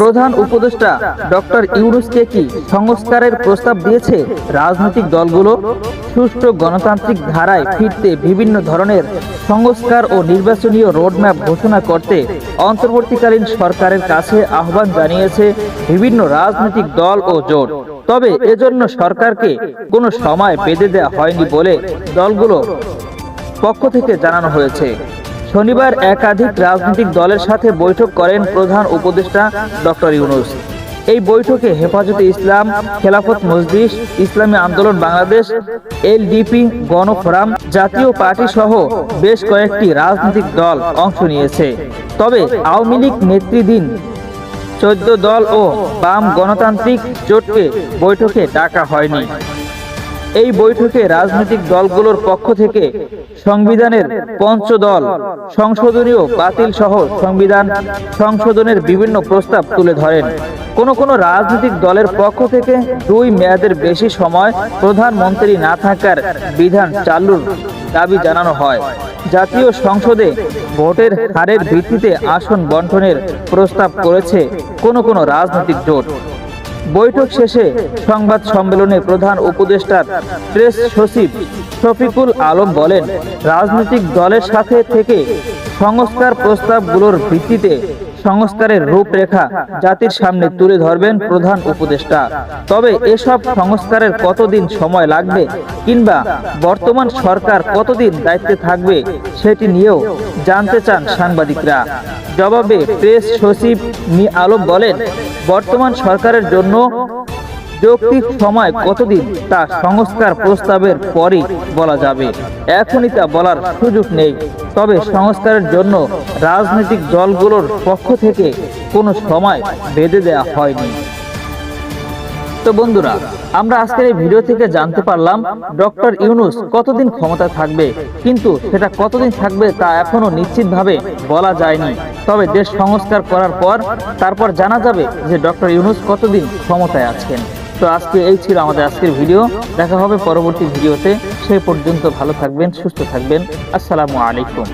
প্রধান উপদেষ্টা ডক্টর ইউনুসকে কি সংস্কারের প্রস্তাব দিয়েছে রাজনৈতিক দলগুলো? সুষ্ঠু গণতান্ত্রিক ধারায় ফিরতে বিভিন্ন ধরনের সংস্কার ও নির্বাচনীয় রোডম্যাপ ঘোষণা করতে অন্তর্বর্তীকালীন সরকারের কাছে আহ্বান জানিয়েছে বিভিন্ন রাজনৈতিক দল ও জোট। তবে এজন্য সরকারকে কোনো সময় বেঁধে দেওয়া হয়নি বলে দলগুলো পক্ষ থেকে জানানো হয়েছে। শনিবার একাধিক রাজনৈতিক দলের সাথে বৈঠক করেন প্রধান উপদেষ্টা ডক্টর ইউনুস। এই বৈঠকে হেফাজতে ইসলাম, খেলাফত মজলিস, ইসলামী আন্দোলন বাংলাদেশ, এলডিপি গণফোরাম জাতীয় পার্টি সহ বেশ কয়েকটি রাজনৈতিক দল অংশ নিয়েছে। তবে আওয়ামী লীগ নেতৃত্বাধীন চোদ্দ দল ও বাম গণতান্ত্রিক জোটকে বৈঠকে ডাকা হয়নি। এই বৈঠকে রাজনৈতিক দলগুলোর পক্ষ থেকে সংবিধানের পঞ্চদল, সংশোধনীয় বাতিল সহ সংবিধান সংশোধনের বিভিন্ন প্রস্তাব তুলে ধরেন। কোন কোন রাজনৈতিক দলের পক্ষ থেকে দুই মেয়াদের বেশি সময় প্রধানমন্ত্রী না থাকার বিধান চালুর দাবি জানানো হয়। জাতীয় সংসদে ভোটের হারের ভিত্তিতে আসন বন্টনের প্রস্তাব করেছে কোন কোন রাজনৈতিক জোট। বৈঠক শেষে সংবাদ সম্মেলনে প্রধান উপদেষ্টার প্রেস সচিব শফিকুল আলম বলেন, রাজনৈতিক দলের সাথে থেকে সংস্কার প্রস্তাবগুলোর ভিত্তিতে সংস্কারের রূপরেখা জাতির সামনে তুলে ধরবেন প্রধান উপদেষ্টা। তবে এসব সংস্কারের কতদিন সময় লাগবে কিংবা বর্তমান সরকার কতদিন দায়িত্বে থাকবে সেটি নিয়েও জানতে চান সাংবাদিকরা। জবাবে প্রেস সচিব মি আলম বলেন, বর্তমান সরকারের জন্য যৌক্তিক সময় কতদিন তা সংস্কার প্রস্তাবের পরই বলা যাবে। এখনই তা বলার সুযোগ নেই। তবে সংস্কারের জন্য রাজনৈতিক দলগুলোর পক্ষ থেকে কোনো সময় বেঁধে দেওয়া হয়নি। তো বন্ধুরা, আমরা আজকের এই ভিডিও থেকে জানতে পারলাম, ডক্টর ইউনুস কতদিন ক্ষমতা থাকবে, কিন্তু সেটা কতদিন থাকবে তা এখনও নিশ্চিতভাবে বলা যায়নি। তবে দেশ সংস্কার করার পর তারপর জানা যাবে যে ডক্টর ইউনুস কতদিন ক্ষমতায় আছেন। তো আজকে এই ছিল আমাদের আজকের ভিডিও। দেখা হবে পরবর্তী ভিডিওতে। সেই পর্যন্ত ভালো থাকবেন, সুস্থ থাকবেন। আসসালামু আলাইকুম।